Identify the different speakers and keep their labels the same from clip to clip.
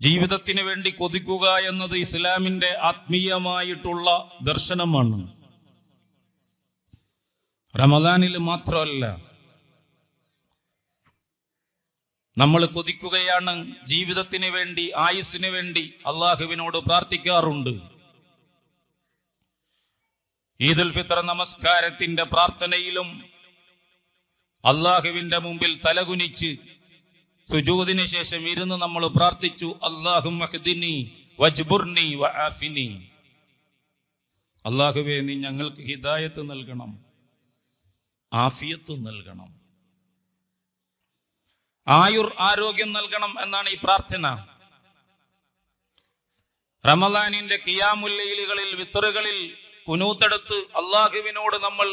Speaker 1: ജീവിതത്തിന് വേണ്ടി കൊതിക്കുക എന്നത് ഇസ്ലാമിന്റെ ആത്മീയമായിട്ടുള്ള ദർശനമാണ്. റമദാനിൽ മാത്രമല്ല നമ്മൾ കൊതിക്കുകയാണ് ജീവിതത്തിന് വേണ്ടി ആയുസ്സിന് വേണ്ടി അള്ളാഹുവിനോട് പ്രാർത്ഥിക്കാറുണ്ട്. ഈദുൽ ഫിത്ര നമസ്കാരത്തിന്റെ പ്രാർത്ഥനയിലും അള്ളാഹുവിന്റെ മുമ്പിൽ തലകുനിച്ച് സുജൂദിന് ശേഷം ഇരുന്ന് നമ്മൾ പ്രാർത്ഥിച്ചു അള്ളാഹും അള്ളാഹുവേ നീ ഞങ്ങൾക്ക് ഹിദായത്ത് നൽകണം ആഫിയത്ത് നൽകണം. ആയുർ ആരോഗ്യം നൽകണം എന്നാണ് ഈ പ്രാർത്ഥന. റമദാനിന്റെ കിയാമുല്ലയിലുകളിൽ വിത്തറുകളിൽ കുനൂത്തെടുത്ത് അള്ളാഹുവിനോട് നമ്മൾ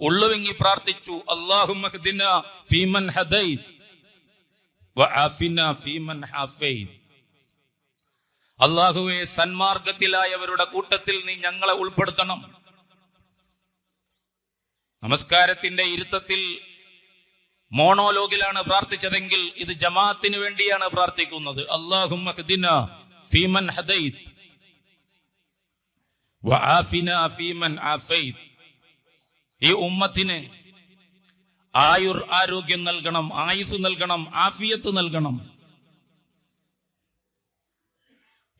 Speaker 1: ഉള്ളുവെങ്ങി പ്രാർത്ഥിച്ചു അള്ളാഹു ഫീമൻ ഹദൈത് ഫീമൻ ഹാഫൈത് അള്ളാഹുവെ സന്മാർഗത്തിലായവരുടെ കൂട്ടത്തിൽ നീ ഞങ്ങളെ ഉൾപ്പെടുത്തണം. നമസ്കാരത്തിന്റെ ഇരുത്തത്തിൽ മോണോലോഗിലാണ് പ്രാർത്ഥിച്ചതെങ്കിൽ ഇത് ജമാഅത്തിന് വേണ്ടിയാണ് പ്രാർത്ഥിക്കുന്നത്. അള്ളാഹും ഹദൈത്. ഈ ഉമ്മത്തിന് ആയുർ ആരോഗ്യം നൽകണം ആയുസ് നൽകണം ആഫിയത്ത് നൽകണം.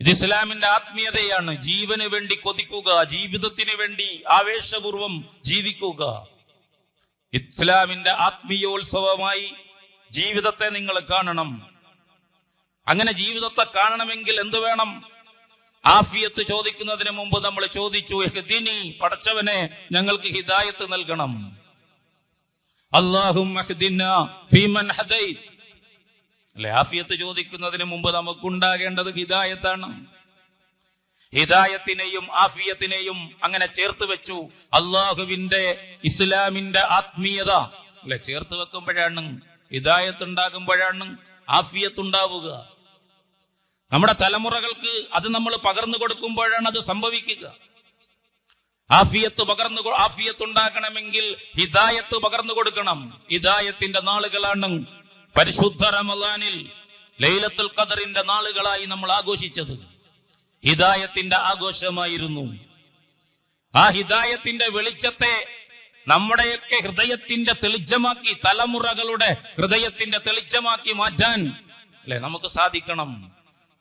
Speaker 1: ഇത് ഇസ്ലാമിന്റെ ആത്മീയതയാണ്. ജീവന് വേണ്ടി കൊതിക്കുക ജീവിതത്തിന് വേണ്ടി ആവേശപൂർവം ജീവിക്കുക. ഇസ്ലാമിന്റെ ആത്മീയോത്സവമായി ജീവിതത്തെ നിങ്ങൾ കാണണം. അങ്ങനെ ജീവിതത്തെ കാണണമെങ്കിൽ എന്ത് വേണം? ആഫിയത്ത് ചോദിക്കുന്നതിന് മുമ്പ് നമ്മൾ ചോദിച്ചു ഹദിനി പടച്ചവനെ ഞങ്ങൾക്ക് ഹിദായത്ത് നൽകണം. ആഫിയത്ത് ചോദിക്കുന്നതിന് മുമ്പ് നമുക്കുണ്ടാകേണ്ടത് ഹിദായത്താണ്. ഹിദായത്തിനെയും ആഫിയത്തിനെയും അങ്ങനെ ചേർത്ത് വെച്ചു. അള്ളാഹുവിന്റെ ഇസ്ലാമിന്റെ ആത്മീയത. അല്ലെ ചേർത്ത് വെക്കുമ്പോഴാണ് ഹിദായത്ത് ഉണ്ടാകുമ്പോഴാണ് ആഫിയത്ത് ഉണ്ടാവുക നമ്മുടെ തലമുറകൾക്ക് അത് നമ്മൾ പകർന്നു കൊടുക്കുമ്പോഴാണ് അത് സംഭവിക്കുക. ആഫിയത്ത് പകർന്നു ആഫിയത്ത് ഉണ്ടാക്കണമെങ്കിൽ ഹിദായത്ത് പകർന്നു കൊടുക്കണം. ഹിദായത്തിന്റെ നാളുകളാണ്. പരിശുദ്ധ റമദാനിൽ ലൈലത്തുൽ ഖദറിന്റെ നാളുകളായി നമ്മൾ ആഘോഷിച്ചത്. ഹിദായത്തിന്റെ ആഘോഷമായിരുന്നു. ആ ഹിദായത്തിന്റെ വെളിച്ചത്തെ നമ്മുടെയൊക്കെ ഹൃദയത്തിന്റെ തെളിച്ചമാക്കി തലമുറകളുടെ ഹൃദയത്തിന്റെ തെളിച്ചമാക്കി മാറ്റാൻ അല്ലെ നമുക്ക് സാധിക്കണം.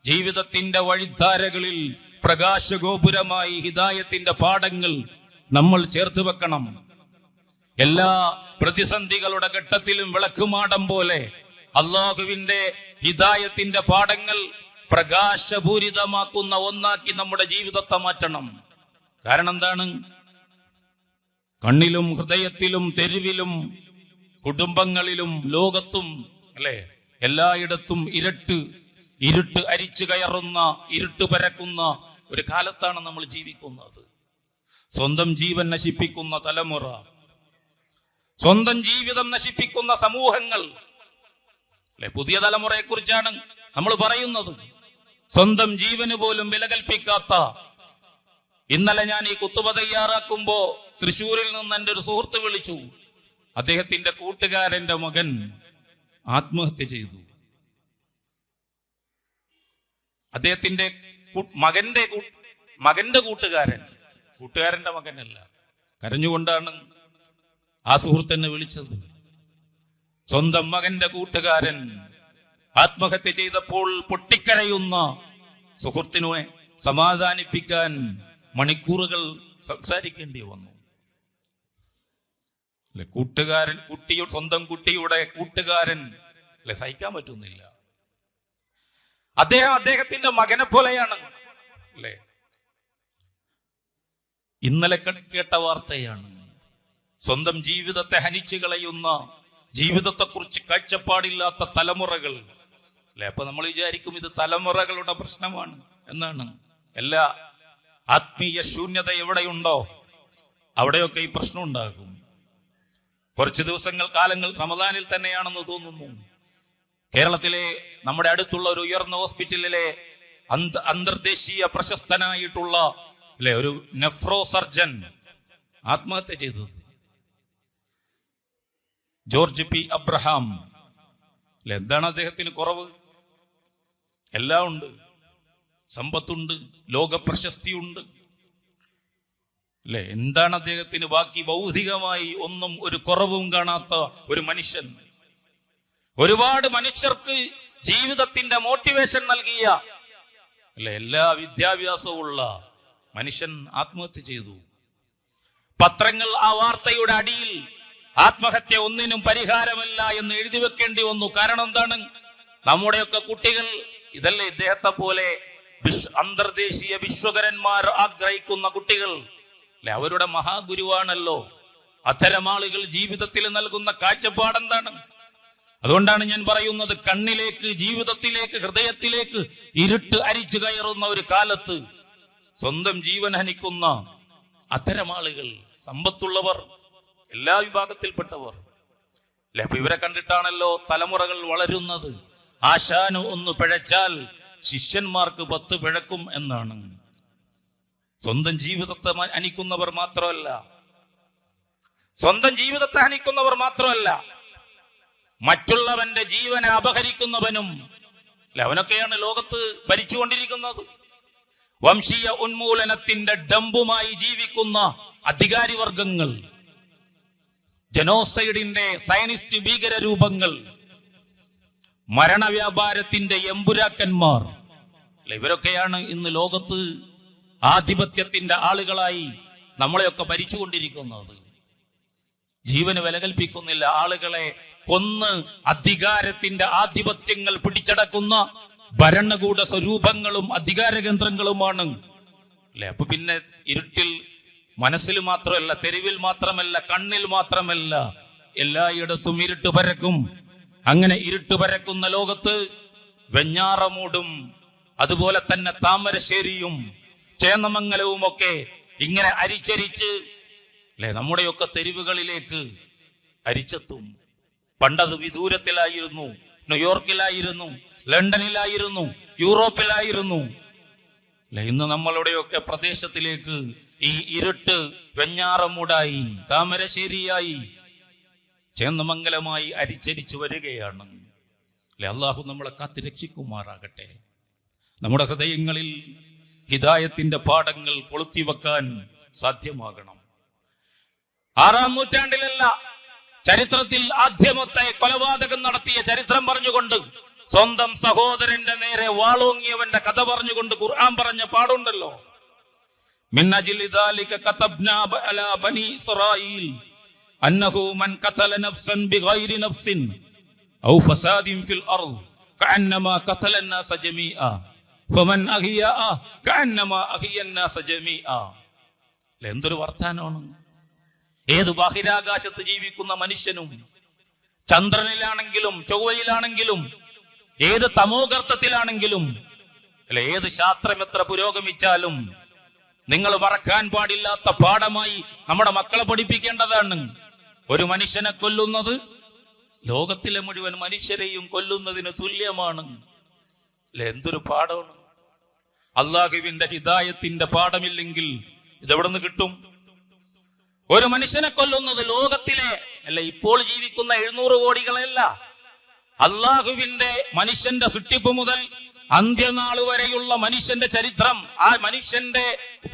Speaker 1: ജീവിതത്തിന്റെ വഴിധാരകളിൽ പ്രകാശഗോപുരമായി ഹിതായത്തിന്റെ പാഠങ്ങൾ നമ്മൾ ചേർത്ത് വെക്കണം. എല്ലാ പ്രതിസന്ധികളുടെ ഘട്ടത്തിലും വിളക്കുമാടം പോലെ അള്ളാഹുവിന്റെ ഹിതായത്തിന്റെ പാഠങ്ങൾ പ്രകാശപൂരിതമാക്കുന്ന ഒന്നാക്കി നമ്മുടെ ജീവിതത്തെ മാറ്റണം. കാരണം എന്താണ്? കണ്ണിലും ഹൃദയത്തിലും തെരുവിലും കുടുംബങ്ങളിലും ലോകത്തും അല്ലെ? എല്ലായിടത്തും ഇരട്ട് ഇരുട്ട് അരിച്ചു കയറുന്ന ഇരുട്ട് പരക്കുന്ന ഒരു കാലത്താണ് നമ്മൾ ജീവിക്കുന്നത്. സ്വന്തം ജീവൻ നശിപ്പിക്കുന്ന തലമുറ സ്വന്തം ജീവിതം നശിപ്പിക്കുന്ന സമൂഹങ്ങൾ അല്ലെ? പുതിയ തലമുറയെ കുറിച്ചാണ് നമ്മൾ പറയുന്നത്. സ്വന്തം ജീവന് പോലും വില കൽപ്പിക്കാത്ത ഇന്നലെ ഞാൻ ഈ കുത്തുബ തയ്യാറാക്കുമ്പോ തൃശൂരിൽ നിന്ന് എന്റെ ഒരു സുഹൃത്ത് വിളിച്ചു. അദ്ദേഹത്തിന്റെ കൂട്ടുകാരന്റെ മകൻ ആത്മഹത്യ ചെയ്തു. അദ്ദേഹത്തിന്റെ മകന്റെ മകന്റെ കൂട്ടുകാരൻ. കൂട്ടുകാരന്റെ മകനല്ല. കരഞ്ഞുകൊണ്ടാണ് ആ സുഹൃത്തിനെ വിളിച്ചത്. സ്വന്തം മകന്റെ കൂട്ടുകാരൻ ആത്മഹത്യ ചെയ്തപ്പോൾ പൊട്ടിക്കരയുന്ന സുഹൃത്തിനെ സമാധാനിപ്പിക്കാൻ മണിക്കൂറുകൾ സംസാരിക്കേണ്ടി വന്നു. അല്ലെ കൂട്ടുകാരൻ കുട്ടിയുടെ സ്വന്തം കുട്ടിയുടെ കൂട്ടുകാരൻ അല്ലെ സഹിക്കാൻ പറ്റുന്നില്ല. അദ്ദേഹം അദ്ദേഹത്തിന്റെ മകനെ പോലെയാണ്. അല്ലേ? ഇന്നലെ കേട്ട വാർത്തയാണ്. സ്വന്തം ജീവിതത്തെ ഹനിച്ചു കളയുന്ന ജീവിതത്തെക്കുറിച്ച് കാഴ്ചപ്പാടില്ലാത്ത തലമുറകൾ. അല്ലെ? അപ്പൊ നമ്മൾ വിചാരിക്കും ഇത് തലമുറകളുടെ പ്രശ്നമാണ് എന്നാണ്. എല്ലാ ആത്മീയ ശൂന്യത എവിടെയുണ്ടോ അവിടെയൊക്കെ ഈ പ്രശ്നം ഉണ്ടാകും. കുറച്ച് ദിവസങ്ങൾ കാലങ്ങൾ റമദാനിൽ തന്നെയാണെന്ന് തോന്നുന്നു. കേരളത്തിലെ നമ്മുടെ അടുത്തുള്ള ഒരു ഉയർന്ന ഹോസ്പിറ്റലിലെ അന്ത- അന്തർദേശീയ പ്രശസ്തനായിട്ടുള്ള അല്ലെ ഒരു നെഫ്രോ സർജൻ ആത്മഹത്യ ചെയ്തത്. George P Abraham. അല്ലെ എന്താണ് അദ്ദേഹത്തിന് കുറവ്? എല്ലാം ഉണ്ട്. സമ്പത്തുണ്ട് ലോക പ്രശസ്തിയുണ്ട്. അല്ലെ എന്താണ് അദ്ദേഹത്തിന് ബാക്കി ഭൗതികമായി ഒന്നും ഒരു കുറവും കാണാത്ത ഒരു മനുഷ്യൻ? ഒരുപാട് മനുഷ്യർക്ക് ജീവിതത്തിന്റെ മോട്ടിവേഷൻ നൽകിയ അല്ല എല്ലാ വിദ്യാഭ്യാസവും ഉള്ള മനുഷ്യൻ ആത്മഹത്യ ചെയ്തു. പത്രങ്ങൾ ആ വാർത്തയുടെ അടിയിൽ ആത്മഹത്യ ഒന്നിനും പരിഹാരമല്ല എന്ന് എഴുതി വെക്കേണ്ടി വന്നു. കാരണം എന്താണ്? നമ്മുടെയൊക്കെ കുട്ടികൾ ഇതല്ലേ ഇദ്ദേഹത്തെ പോലെ അന്തർദേശീയ വിശ്വകരന്മാർ ആഗ്രഹിക്കുന്ന കുട്ടികൾ. അല്ലെ അവരുടെ മഹാഗുരുവാണല്ലോ. അത്തരം ആളുകൾ ജീവിതത്തിൽ നൽകുന്ന കാഴ്ചപ്പാടെന്താണ് അതുകൊണ്ടാണ് ഞാൻ പറയുന്നത് കണ്ണിലേക്ക് ജീവിതത്തിലേക്ക് ഹൃദയത്തിലേക്ക് ഇരുട്ട് അരിച്ചു കയറുന്ന ഒരു കാലത്ത് സ്വന്തം ജീവൻ ഹനിക്കുന്ന അത്തരം ആളുകൾ സമ്പത്തുള്ളവർ എല്ലാ വിഭാഗത്തിൽപ്പെട്ടവർ. ഇവരെ കണ്ടിട്ടാണല്ലോ തലമുറകൾ വളരുന്നത്. ആശാന് ഒന്ന് പിഴച്ചാൽ ശിഷ്യന്മാർക്ക് പത്ത് പിഴക്കും എന്നാണ്. സ്വന്തം ജീവിതത്തെ ഹനിക്കുന്നവർ മാത്രമല്ല. സ്വന്തം ജീവിതത്തെ ഹനിക്കുന്നവർ മാത്രമല്ല. മറ്റുള്ളവന്റെ ജീവനെ അപഹരിക്കുന്നവനും അല്ലെ? അവനൊക്കെയാണ് ലോകത്ത് ഭരിച്ചുകൊണ്ടിരിക്കുന്നത്. വംശീയ ഉന്മൂലനത്തിന്റെ ഡമ്പുമായി ജീവിക്കുന്ന അധികാരി വർഗങ്ങൾ ജനോസൈഡിന്റെ സയനിസ്റ്റ് ഭീകര രൂപങ്ങൾ മരണവ്യാപാരത്തിന്റെ എമ്പുരാക്കന്മാർ ഇവരൊക്കെയാണ് ഇന്ന് ലോകത്ത് ആധിപത്യത്തിന്റെ ആളുകളായി നമ്മളെയൊക്കെ ഭരിച്ചുകൊണ്ടിരിക്കുന്നത്. ജീവന് വില കൽപ്പിക്കുന്നില്ല. ആളുകളെ കൊന്ന് അധികാരത്തിന്റെ ആധിപത്യങ്ങൾ പിടിച്ചടക്കുന്ന ഭരണകൂട സ്വരൂപങ്ങളും അധികാര കേന്ദ്രങ്ങളുമാണ്. അല്ലെ? അപ്പൊ പിന്നെ ഇരുട്ടിൽ മനസ്സിൽ മാത്രമല്ല തെരുവിൽ മാത്രമല്ല കണ്ണിൽ മാത്രമല്ല എല്ലായിടത്തും ഇരുട്ട് പരക്കും. അങ്ങനെ ഇരുട്ട് പരക്കുന്ന ലോകത്ത് വെഞ്ഞാറമൂടും അതുപോലെ തന്നെ താമരശ്ശേരിയും ചേന്നമംഗലവും ഒക്കെ ഇങ്ങനെ അരിച്ചരിച്ച് അല്ലെ? നമ്മുടെയൊക്കെ തെരുവുകളിലേക്ക് അരിച്ചെത്തും. പണ്ടത് വിദൂരത്തിലായിരുന്നു ന്യൂയോർക്കിലായിരുന്നു ലണ്ടനിലായിരുന്നു യൂറോപ്പിലായിരുന്നു. അല്ലെ? ഇന്ന് നമ്മളുടെയൊക്കെ പ്രദേശത്തിലേക്ക് ഈ ഇരുട്ട് വെഞ്ഞാറമൂടായി താമരശ്ശേരിയായി ചേന്നമംഗലമായി അരിച്ചരിച്ചു വരികയാണ്. അല്ലെ? അള്ളാഹു നമ്മളെ കാത്തി രക്ഷിക്കുമാറാകട്ടെ. നമ്മുടെ ഹൃദയങ്ങളിൽ ഹിതായത്തിന്റെ പാഠങ്ങൾ കൊളുത്തിവെക്കാൻ സാധ്യമാകണം. ആറാം നൂറ്റാണ്ടിലല്ല ചരിത്രത്തിൽ ആദ്യമത്തെ കൊലപാതകം നടത്തിയ ചരിത്രം പറഞ്ഞുകൊണ്ട് സ്വന്തം സഹോദരന്റെ നേരെ വാളോങ്ങിയവന്റെ കഥ പറഞ്ഞുകൊണ്ട് ഖുർആൻ പറഞ്ഞ പാടുണ്ടല്ലോ من أجل ذلك كتبنا على بني إسرائيل أنه من قتل نفسا بغير نفس أو فساد في الأرض كأنما قتل الناس جميعا فمن أحياها كأنما أحيا الناس جميعا എന്തൊരു വർത്താനമാണ് ഏത് ബാഹിരാകാശത്ത് ജീവിക്കുന്ന മനുഷ്യനും ചന്ദ്രനിലാണെങ്കിലും ചൊവ്വയിലാണെങ്കിലും ഏത് തമോഗർത്തത്തിലാണെങ്കിലും അല്ല ഏത് ശാസ്ത്രം എത്ര പുരോഗമിച്ചാലും നിങ്ങൾ മറക്കാൻ പാടില്ലാത്ത പാഠമായി നമ്മുടെ മക്കളെ പഠിപ്പിക്കേണ്ടതാണ്. ഒരു മനുഷ്യനെ കൊല്ലുന്നത് ലോകത്തിലെ മുഴുവൻ മനുഷ്യരെയും കൊല്ലുന്നതിന് തുല്യമാണ്. അല്ലെ എന്തൊരു പാഠമാണ്. അള്ളാഹുവിന്റെ ഹിദായത്തിന്റെ പാഠമില്ലെങ്കിൽ ഇതെവിടെ നിന്ന് കിട്ടും? ഒരു മനുഷ്യനെ കൊല്ലുന്നത് ലോകത്തിലെ അല്ല ഇപ്പോൾ ജീവിക്കുന്ന എഴുന്നൂറ് കോടികളല്ല. അള്ളാഹുവിന്റെ മനുഷ്യന്റെ സൃഷ്ടിപ്പ് മുതൽ അന്ത്യനാൾ വരെയുള്ള മനുഷ്യന്റെ ചരിത്രം ആ മനുഷ്യന്റെ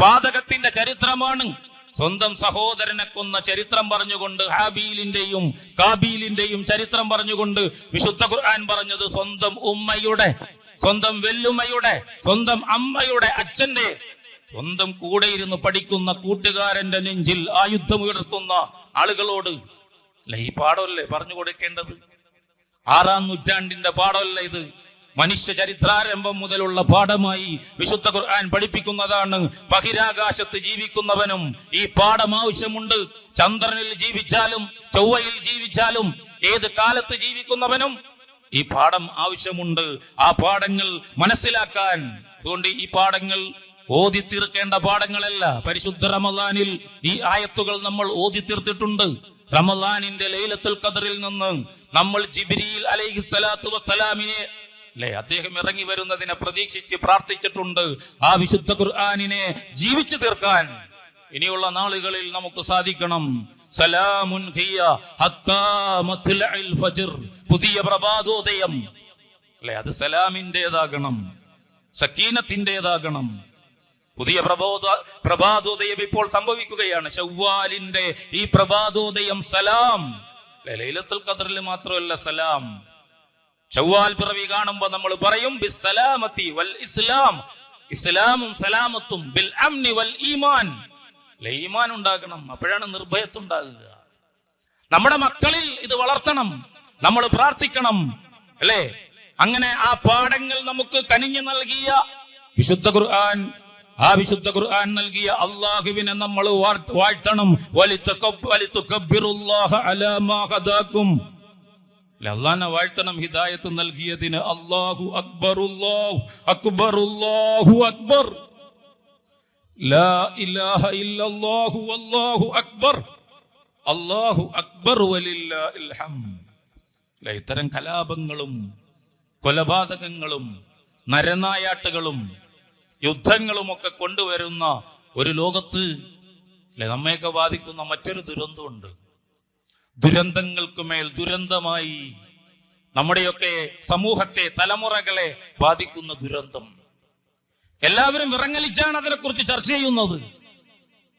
Speaker 1: പാതകത്തിന്റെ ചരിത്രമാണ്. സ്വന്തം സഹോദരനെ കൊന്ന ചരിത്രം പറഞ്ഞുകൊണ്ട് ഹാബീലിന്റെയും കാബീലിന്റെയും ചരിത്രം പറഞ്ഞുകൊണ്ട് വിശുദ്ധ ഖുർആൻ പറഞ്ഞത് സ്വന്തം ഉമ്മയുടെ സ്വന്തം വെല്ലുമ്മയുടെ സ്വന്തം അമ്മയുടെ അച്ഛന്റെ സ്വന്തം കൂടെ ഇരുന്ന് പഠിക്കുന്ന കൂട്ടുകാരന്റെ നെഞ്ചിൽ ആയുധമുയർത്തുന്ന ആളുകളോട് അല്ല ഈ പാഠമല്ലേ പറഞ്ഞു കൊടുക്കേണ്ടത്? ആറാം നൂറ്റാണ്ടിന്റെ പാഠമല്ല ഇത്? മനുഷ്യ ചരിത്രാരംഭം മുതലുള്ള പാഠമായി വിശുദ്ധ ഖുർആൻ പഠിപ്പിക്കുന്നതാണ്. ബഹിരാകാശത്ത് ജീവിക്കുന്നവനും ഈ പാഠം ആവശ്യമുണ്ട്. ചന്ദ്രനിൽ ജീവിച്ചാലും ചൊവ്വയിൽ ജീവിച്ചാലും ഏത് കാലത്ത് ജീവിക്കുന്നവനും ഈ പാഠം ആവശ്യമുണ്ട്. ആ പാഠങ്ങൾ മനസ്സിലാക്കാൻ. അതുകൊണ്ട് ഈ പാഠങ്ങൾ ഓതി തീർക്കേണ്ട പാഠങ്ങളല്ല. പരിശുദ്ധ റമദാനിൽ ഈ ആയത്തുകൾ നമ്മൾ ഓതി തീർത്തിട്ടുണ്ട് റമദാനിന്റെ ലൈലത്തുൽ ഖദറിൽ നിന്ന് നമ്മൾ ജിബിരിയിൽ അലൈഹി സ്വലാത്തു വസ്സലാമിനെ അല്ലെ അദ്ദേഹം ഇറങ്ങി വരുന്നതിനെ പ്രതീക്ഷിച്ച് പ്രാർത്ഥിച്ചിട്ടുണ്ട്. ആ വിശുദ്ധ ഖുർആാനിനെ ജീവിച്ചു തീർക്കാൻ ഇനിയുള്ള നാളുകളിൽ നമുക്ക് സാധിക്കണം. സലാമുൻ പുതിയ പ്രഭാതോദയം. അല്ലെ അത് സലാമിന്റെതാകണം സക്കീനത്തിന്റെതാകണം പുതിയ പ്രബോധ പ്രഭാതോദയം ഇപ്പോൾ സംഭവിക്കുകയാണ്. ഷവ്വാലിന്റെ ഈ പ്രഭാതോദയം സലാം. ലൈലത്തുൽ ഖദറിൽ മാത്രമല്ല സലാം. ഷവ്വാൽ പിറവി കാണുമ്പോൾ നമ്മൾ പറയും ബിസ്സലാമത്തി വൽ ഇസ്ലാം. ഇസ്ലാമും സലാമത്തും ബിൽ അംനി വൽ ഈമാൻ. ലൈമാൻ ഉണ്ടാകണം. അപ്പോഴാണ് നിർഭയത്തുണ്ടാകുക നമ്മുടെ മക്കളിൽ ഇത് വളർത്തണം. നമ്മൾ പ്രാർത്ഥിക്കണം. അല്ലേ? അങ്ങനെ ആ പാഠങ്ങൾ നമുക്ക് കനിഞ്ഞു നൽകിയ വിശുദ്ധ ഖുർആൻ ആ വിശുദ്ധ ഖുർആൻ നൽകിയ അള്ളാഹുവിനെ നമ്മൾ വാഴ്ത്ത- വാഴ്ത്തണം. അള്ളാഹിനെ വാഴ്ത്തണം ഹിദായത്ത് നൽകിയതിന് അള്ളാഹു അക്ബർ. വല്ലാഹു അക്ബർ. അള്ളാഹു അക്ബർ ഇത്തരം കലാപങ്ങളും കൊലപാതകങ്ങളും നരനായാട്ടുകളും യുദ്ധങ്ങളും ഒക്കെ കൊണ്ടുവരുന്ന ഒരു ലോകത്ത് അല്ലെ നമ്മയൊക്കെ ബാധിക്കുന്ന മറ്റൊരു ദുരന്തമുണ്ട്. ദുരന്തങ്ങൾക്ക് മേൽ ദുരന്തമായി നമ്മുടെയൊക്കെ സമൂഹത്തെ തലമുറകളെ ബാധിക്കുന്ന ദുരന്തം. എല്ലാവരും ഇറങ്ങലിച്ചാണ് അതിനെക്കുറിച്ച് ചർച്ച ചെയ്യുന്നത്.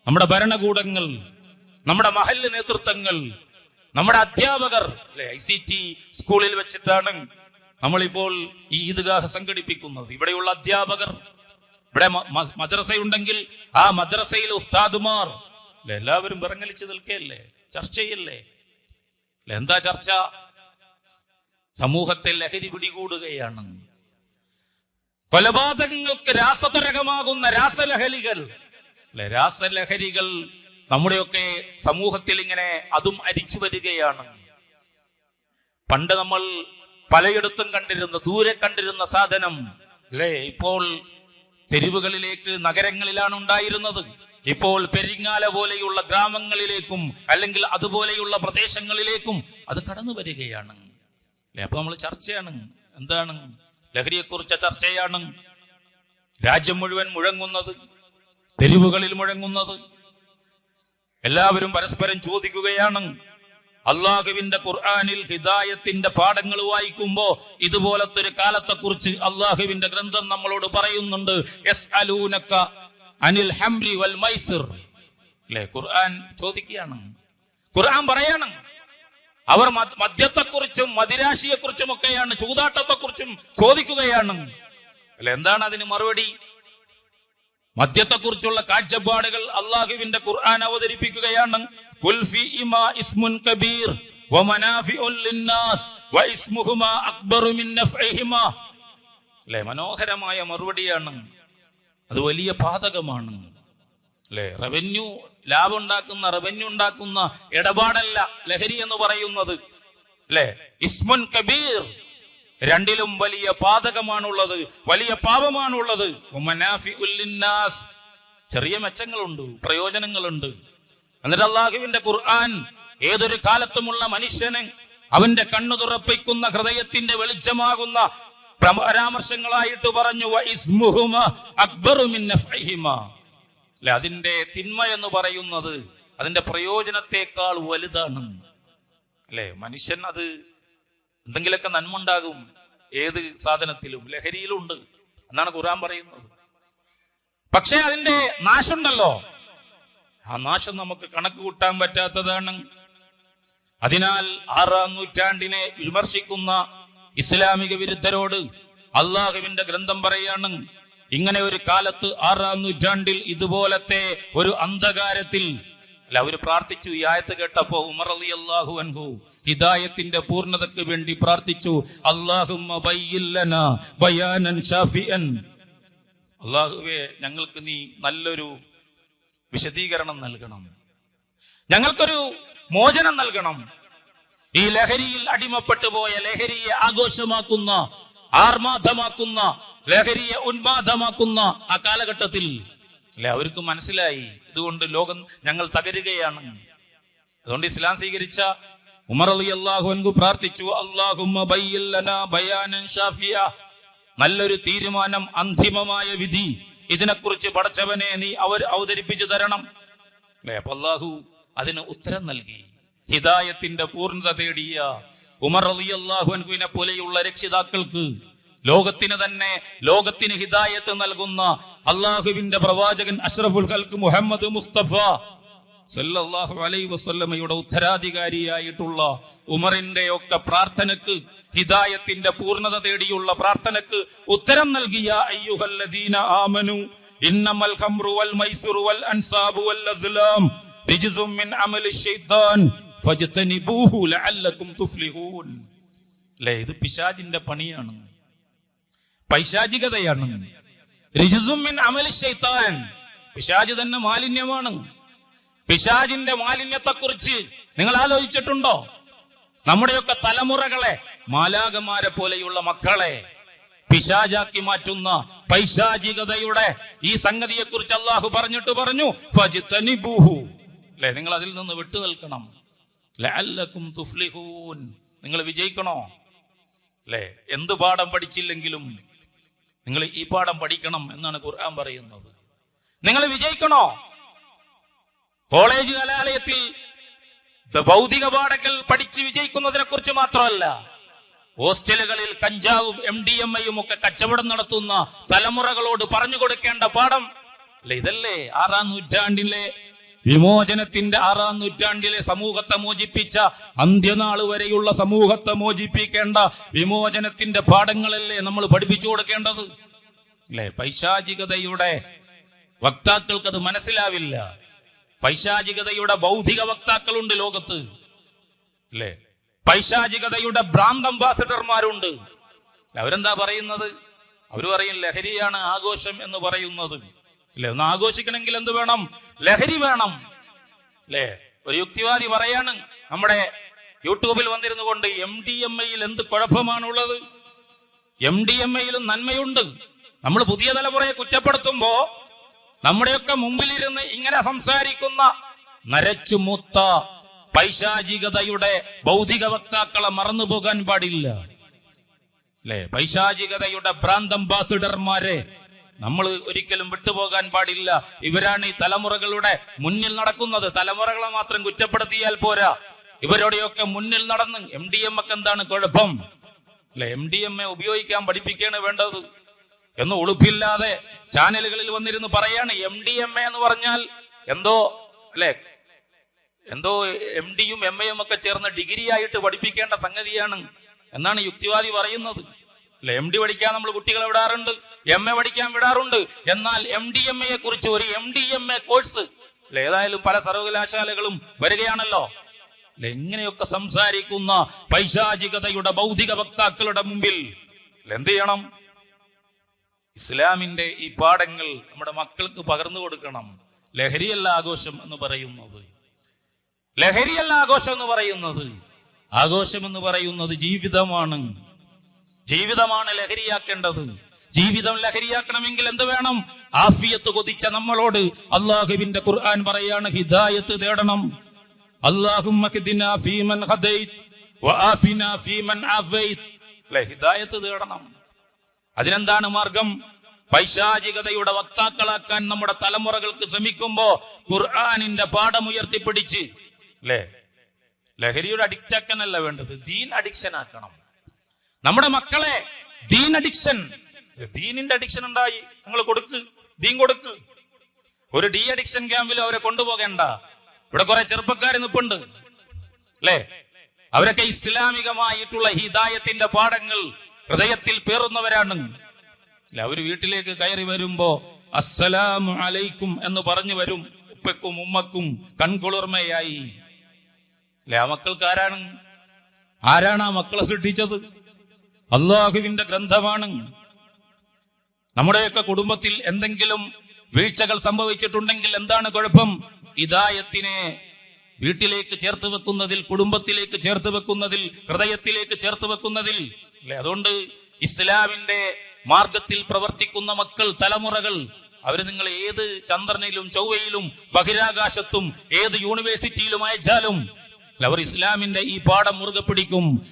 Speaker 1: നമ്മുടെ ഭരണകൂടങ്ങൾ നമ്മുടെ മഹല്ല് നേതൃത്വങ്ങൾ നമ്മുടെ അധ്യാപകർ അല്ലെ ഐ സി ടി സ്കൂളിൽ വെച്ചിട്ടാണ് നമ്മളിപ്പോൾ ഈ ഈദ്ഗാഹ് സംഘടിപ്പിക്കുന്നത്. ഇവിടെയുള്ള അധ്യാപകർ ഇവിടെ മദ്രസയുണ്ടെങ്കിൽ ആ മദ്രസയിൽ ഉസ്താദുമാർ എല്ലാവരും വിറങ്ങലിച്ച് നിൽക്കുകയല്ലേ ചർച്ചയല്ലേ എന്താ ചർച്ച? സമൂഹത്തെ ലഹരി പിടികൂടുകയാണ്. കൊലപാതകങ്ങൾക്ക് രാസതരകമാകുന്ന രാസലഹരികൾ. അല്ലെ രാസലഹരികൾ നമ്മുടെയൊക്കെ സമൂഹത്തിൽ ഇങ്ങനെ അതും അരിച്ചു വരികയാണ്. പണ്ട് നമ്മൾ പലയിടത്തും കണ്ടിരുന്ന ദൂരെ കണ്ടിരുന്ന സാധനം. അല്ലേ ഇപ്പോൾ തെരുവുകളിലേക്ക് നഗരങ്ങളിലാണ് ഉണ്ടായിരുന്നത്. ഇപ്പോൾ പെരിങ്ങാല പോലെയുള്ള ഗ്രാമങ്ങളിലേക്കും അല്ലെങ്കിൽ അതുപോലെയുള്ള പ്രദേശങ്ങളിലേക്കും അത് കടന്നു വരികയാണ്. അപ്പൊ നമ്മൾ ചർച്ചയാണ്. എന്താണ്? ലഹരിയെക്കുറിച്ച ചർച്ചയാണ്. രാജ്യം മുഴുവൻ മുഴങ്ങുന്നത് തെരുവുകളിൽ മുഴങ്ങുന്നത്. എല്ലാവരും പരസ്പരം ചോദിക്കുകയാണ്. അള്ളാഹുവിന്റെ ഖുർആാനിൽ ഹിദായത്തിന്റെ പാഠങ്ങൾ വായിക്കുമ്പോ ഇതുപോലത്തെ ഒരു കാലത്തെക്കുറിച്ച് അള്ളാഹുവിന്റെ ഗ്രന്ഥം നമ്മളോട് പറയുന്നുണ്ട്. എസ് അലൂനക്ക അനിൽ ഹംരി വൽ മൈസിർ. അല്ലെ? ഖുർആൻ ചോദിക്കുകയാണ്. ഖുർആൻ പറയാണ്. അവർ മദ്- മദ്യത്തെക്കുറിച്ചും മദിരാശിയെക്കുറിച്ചും ഒക്കെയാണ് ചൂതാട്ടത്തെക്കുറിച്ചും ചോദിക്കുകയാണ്. അല്ലെ? എന്താണ് അതിന് മറുപടി? മദ്യത്തെക്കുറിച്ചുള്ള കാഴ്ചപ്പാടുകൾ അള്ളാഹുവിന്റെ ഖുർആൻ അവതരിപ്പിക്കുകയാണ്. മനോഹരമായ മറുപടിയാണ്. അത് വലിയ പാതകമാണ്. അല്ലെ റവന്യൂ ലാഭം ഉണ്ടാക്കുന്ന റവന്യൂ ഉണ്ടാക്കുന്ന ഇടപാടല്ല ലഹരി എന്ന് പറയുന്നത്. അല്ലെ ഇസ്മുൻ കബീർ രണ്ടിലും വലിയ പാതകമാണുള്ളത് വലിയ പാപമാണുള്ളത്. ചെറിയ മെച്ചങ്ങളുണ്ട് പ്രയോജനങ്ങളുണ്ട്. എന്നിട്ട് അള്ളാഹുവിന്റെ ഖുർആൻ ഏതൊരു കാലത്തുമുള്ള മനുഷ്യന് അവന്റെ കണ്ണു തുറപ്പിക്കുന്ന ഹൃദയത്തിന്റെ വെളിച്ചമാകുന്ന പരാമർശങ്ങളായിട്ട് പറഞ്ഞു. അല്ലെ? അതിന്റെ തിന്മ എന്ന് പറയുന്നത് അതിന്റെ പ്രയോജനത്തെക്കാൾ വലുതാണ്. അല്ലെ? മനുഷ്യൻ അത് എന്തെങ്കിലുമൊക്കെ നന്മ ഉണ്ടാകും ഏത് സാധനത്തിലും ലഹരിയിലും ഉണ്ട് എന്നാണ് ഖുർആൻ പറയുന്നത്. പക്ഷെ അതിന്റെ നാശമുണ്ടല്ലോ. ആ നാശം നമുക്ക് കണക്ക് കൂട്ടാൻ പറ്റാത്തതാണ്. അതിനാൽ ആറാം നൂറ്റാണ്ടിനെ വിമർശിക്കുന്ന ഇസ്ലാമിക വിരുദ്ധരോട് അള്ളാഹുവിന്റെ ഗ്രന്ഥം പറയാണ് ഇങ്ങനെ ഒരു കാലത്ത് ആറാം നൂറ്റാണ്ടിൽ ഇതുപോലത്തെ ഒരു അന്ധകാരത്തിൽ അല്ല അവർ പ്രാർത്ഥിച്ചു ഈ ആയത്ത് കേട്ടപ്പോ ഉമർ അലി അള്ളാഹു അൻഹു ഹിദായത്തിന്റെ പൂർണതയ്ക്ക് വേണ്ടി പ്രാർത്ഥിച്ചു അള്ളാഹു അള്ളാഹുവേ ഞങ്ങൾക്ക് നീ നല്ലൊരു വിശദീകരണം നൽകണം. ഞങ്ങൾക്കൊരു മോചനം നൽകണം. ഈ ലഹരിയിൽ അടിമപ്പെട്ടു പോയ ലഹരിയെ ആഘോഷമാക്കുന്ന ആർമാദമാക്കുന്ന ലഹരിയെ ഉന്മാദമാക്കുന്ന ആ കാലഘട്ടത്തിൽ അല്ലെ അവർക്ക് മനസ്സിലായി. ഇതുകൊണ്ട് ലോകം ഞങ്ങൾ തകരുകയാണ്. അതുകൊണ്ട് ഇസ്ലാം സ്വീകരിച്ച ഉമർ അലി അള്ളാഹു പ്രാർത്ഥിച്ചു ലനാ ബയാനൻ നല്ലൊരു തീരുമാനം അന്തിമമായ വിധി. ഇതിനെക്കുറിച്ച് പടച്ചവനെ നീ അവർ അവതരിപ്പിച്ചു തരണം. അല്ലേ? അപ്പൊ അള്ളാഹു അതിന് ഉത്തരം നൽകി. ഹിദായത്തിന്റെ പൂർണത തേടിയ ഉമർ അലി അള്ളാഹുവിനെ പോലെയുള്ള രക്ഷിതാക്കൾക്ക് ലോകത്തിന് തന്നെ ലോകത്തിന് ഹിദായത്ത് നൽകുന്ന അള്ളാഹുവിന്റെ പ്രവാചകൻ അഷ്റഫുൽ ഖൽക്ക് മുഹമ്മദ് മുസ്തഫ സല്ലല്ലാഹു അലൈ വസല്ലമയുടെ ഉത്തരാധികാരിയായിട്ടുള്ള ഉമറിന്റെ ഒക്കെ പ്രാർത്ഥനക്ക് ഹിദായത്തിന്റെ പൂർണത തേടിയുള്ള പ്രാർത്ഥനക്ക് ഉത്തരം നൽകിയ അയ്യുഹല്ലദീന ആമനു ഇന്നമൽ ഖംറു വൽ മൈസുറു വൽ അൻസാബു വൽ അസ്ലാം റിജ്സും മിൻ അമലി ശൈത്താൻ ഫജ്തനിബൂഹു ലഅല്ലകും തുഫ്ലിഹൂൻ. അല്ലേ ഇത് പിശാജിന്റെ പണിയാണ്. പൈശാചികതയാണ്. റിജ്സും മിൻ അമലി ശൈത്താൻ പിശാജ് തന്നെ മാലിന്യമാണ്. പിശാജിന്റെ മാലിന്യത്തെക്കുറിച്ച് നിങ്ങൾ ആലോചിച്ചിട്ടുണ്ടോ? നമ്മുടെയൊക്കെ തലമുറകളെ മാലാകന്മാരെ പോലെയുള്ള മക്കളെ പിശാജാക്കി മാറ്റുന്ന പൈശാചികതയുടെ ഈ സംഗതിയെ കുറിച്ച് അള്ളാഹു പറഞ്ഞിട്ട് പറഞ്ഞു നിങ്ങൾ അതിൽ നിന്ന് വിട്ടു നിൽക്കണം. തുഫ്ലിഹൂൻ. നിങ്ങൾ വിജയിക്കണോ? അല്ലെ? എന്ത് പാഠം പഠിച്ചില്ലെങ്കിലും നിങ്ങൾ ഈ പാഠം പഠിക്കണം എന്നാണ് ഖുർആൻ പറയുന്നത്. നിങ്ങൾ വിജയിക്കണോ? കോളേജ് കലാലയത്തിൽ ഭൗതിക പാഠങ്ങൾ പഠിച്ച് വിജയിക്കുന്നതിനെ കുറിച്ച് മാത്രമല്ല ഹോസ്റ്റലുകളിൽ കഞ്ചാവും എം ഡി എം ഐയും ഒക്കെ കച്ചവടം നടത്തുന്ന തലമുറകളോട് പറഞ്ഞു കൊടുക്കേണ്ട പാഠം. അല്ല ഇതല്ലേ ആറാം നൂറ്റാണ്ടിലെ വിമോചനത്തിന്റെ ആറാം നൂറ്റാണ്ടിലെ സമൂഹത്തെ മോചിപ്പിച്ച അന്ത്യനാൾ വരെയുള്ള സമൂഹത്തെ മോചിപ്പിക്കേണ്ട വിമോചനത്തിന്റെ പാഠങ്ങളല്ലേ നമ്മൾ പഠിപ്പിച്ചു കൊടുക്കേണ്ടത്? അല്ലെ പൈശാചികതയുടെ വക്താക്കൾക്ക് അത് മനസ്സിലാവില്ല. പൈശാചികതയുടെ ബൗദ്ധിക വക്താക്കളുണ്ട് ലോകത്ത്. അല്ലേ? പൈശാചികതയുടെ ബ്രാൻഡ് അംബാസഡർമാരുണ്ട്. അവരെന്താ പറയുന്നത്? അവർ പറയും ലഹരിയാണ് ആഘോഷം എന്ന് പറയുന്നത്. അല്ലെ? ഒന്ന് ആഘോഷിക്കണമെങ്കിൽ എന്ത് വേണം? ലഹരി വേണം. അല്ലേ? ഒരു യുക്തിവാദി പറയാണ് നമ്മുടെ യൂട്യൂബിൽ വന്നിരുന്നു കൊണ്ട് എം ഡി എം ഐയിൽ എന്ത് കുഴപ്പമാണുള്ളത്? എം ഡി എം ഐയിലും നന്മയുണ്ട്. നമ്മൾ പുതിയ തലമുറയെ കുറ്റപ്പെടുത്തുമ്പോ നമ്മുടെയൊക്കെ മുമ്പിലിരുന്ന് ഇങ്ങനെ സംസാരിക്കുന്ന നരച്ചുമൂത്ത പൈശാചികതയുടെ ഭൗതിക വക്താക്കളെ മറന്നുപോകാൻ പാടില്ല. അല്ലെ? പൈശാചികതയുടെ ഭ്രാന്ത് അംബാസിഡർമാരെ നമ്മൾ ഒരിക്കലും വിട്ടുപോകാൻ പാടില്ല. ഇവരാണ് ഈ തലമുറകളുടെ മുന്നിൽ നടക്കുന്നത്. തലമുറകളെ മാത്രം കുറ്റപ്പെടുത്തിയാൽ പോരാ. ഇവരുടെയൊക്കെ മുന്നിൽ നടന്ന് എം ഡി എം ഒക്കെ എന്താണ് കുഴപ്പം? അല്ലെ? എം ഡി എം എ ഉപയോഗിക്കാൻ പഠിപ്പിക്കുകയാണ് വേണ്ടത്. എന്ന് ഉളുപ്പില്ലാതെ ചാനലുകളിൽ വന്നിരുന്ന് പറയാണ് എം ഡി എം എ എന്ന് പറഞ്ഞാൽ എന്തോ അല്ലെ? എന്തോ എം ഡിയും എം എയും ഒക്കെ ചേർന്ന് ഡിഗ്രി ആയിട്ട് പഠിപ്പിക്കേണ്ട സംഗതിയാണ് എന്നാണ് യുക്തിവാദി പറയുന്നത്. അല്ലെ എം ഡി പഠിക്കാൻ നമ്മൾ കുട്ടികളെ വിടാറുണ്ട് എം എ പഠിക്കാൻ വിടാറുണ്ട്. എന്നാൽ എം ഡി എം എയെ കുറിച്ച് ഒരു M D M A course അല്ലെ ഏതായാലും പല സർവകലാശാലകളും വരികയാണല്ലോ. അല്ലെ ഇങ്ങനെയൊക്കെ സംസാരിക്കുന്ന പൈശാചികതയുടെ ഭൗതിക വക്താക്കളുടെ മുമ്പിൽ എന്ത് ചെയ്യണം? ഇസ്ലാമിന്റെ ഈ പാഠങ്ങൾ നമ്മുടെ മക്കൾക്ക് പകർന്നു കൊടുക്കണം. ലഹരിയല്ല ആഘോഷം എന്ന് പറയുന്നത്. ലഹരിയല്ല ആഘോഷം എന്ന് പറയുന്നത്. ആഘോഷം എന്ന് പറയുന്നത് ജീവിതമാണ്. ജീവിതമാണ് ലഹരിയാക്കേണ്ടത്. ജീവിതം ലഹരിയാക്കണമെങ്കിൽ എന്ത് വേണം? ആഫിയത്ത് കൊതിച്ച നമ്മളോട് അള്ളാഹുവിന്റെ ഖുർആൻ പറയാണ് ഹിദായത്ത് തേടണം. ഹ്ദിനാ ഫീമൻ ഹിദായത്ത് തേടണം. അതിനെന്താണ് മാർഗം? പൈശാചികതയുടെ വക്താക്കളാക്കാൻ നമ്മുടെ തലമുറകൾക്ക് ശ്രമിക്കുമ്പോ ഖുർആാനിന്റെ പാഠം ഉയർത്തിപ്പിടിച്ച് അല്ലേ? ലഹരിയുടെ അഡിക്റ്റ് ആക്കാനല്ല വേണ്ടത് ദീൻ അഡിക്ഷൻ ആക്കണം. നമ്മുടെ മക്കളെ ദീൻ അഡിക്ഷൻ ദീനിന്റെ അഡിക്ഷൻ ഉണ്ടായി നിങ്ങൾ കൊടുക്ക് ദീൻ കൊടുക്ക്. ഒരു ഡി അഡിക്ഷൻ ക്യാമ്പിൽ അവരെ കൊണ്ടുപോകേണ്ട. ഇവിടെ കുറെ ചെറുപ്പക്കാർ നിപ്പുണ്ട് അല്ലേ? അവരൊക്കെ ഇസ്ലാമികമായിട്ടുള്ള ഹിദായത്തിന്റെ പാഠങ്ങൾ ഹൃദയത്തിൽ പേറുന്നവരാണ്. അല്ല അവർ വീട്ടിലേക്ക് കയറി വരുമ്പോ അസ്സലാമു അലൈക്കും എന്ന് പറഞ്ഞു വരും. ഉപ്പക്കും ഉമ്മക്കും കൺകുളിർമയായി. അല്ലെ ആ മക്കൾക്ക് ആരാണ്? ആരാണ് ആ മക്കളെ സൃഷ്ടിച്ചത്? അള്ളാഹുവിന്റെ ഗ്രന്ഥമാണ്. നമ്മുടെയൊക്കെ കുടുംബത്തിൽ എന്തെങ്കിലും വീഴ്ചകൾ സംഭവിച്ചിട്ടുണ്ടെങ്കിൽ എന്താണ് കുഴപ്പം? ഇതായത്തിനെ വീട്ടിലേക്ക് ചേർത്ത് വെക്കുന്നതിൽ കുടുംബത്തിലേക്ക് ചേർത്ത് വെക്കുന്നതിൽ ഹൃദയത്തിലേക്ക് ചേർത്ത് വെക്കുന്നതിൽ അല്ലെ? അതുകൊണ്ട് ഇസ്ലാമിന്റെ മാർഗത്തിൽ പ്രവർത്തിക്കുന്ന മക്കൾ തലമുറകൾ അവർ നിങ്ങൾ ഏത് ചന്ദ്രനിലും ചൊവ്വയിലും ബഹിരാകാശത്തും ഏത് യൂണിവേഴ്സിറ്റിയിലും അയച്ചാലും അവർ ഇസ്ലാമിന്റെ ഈ പാഠം മുറുകെ പിടിക്കും.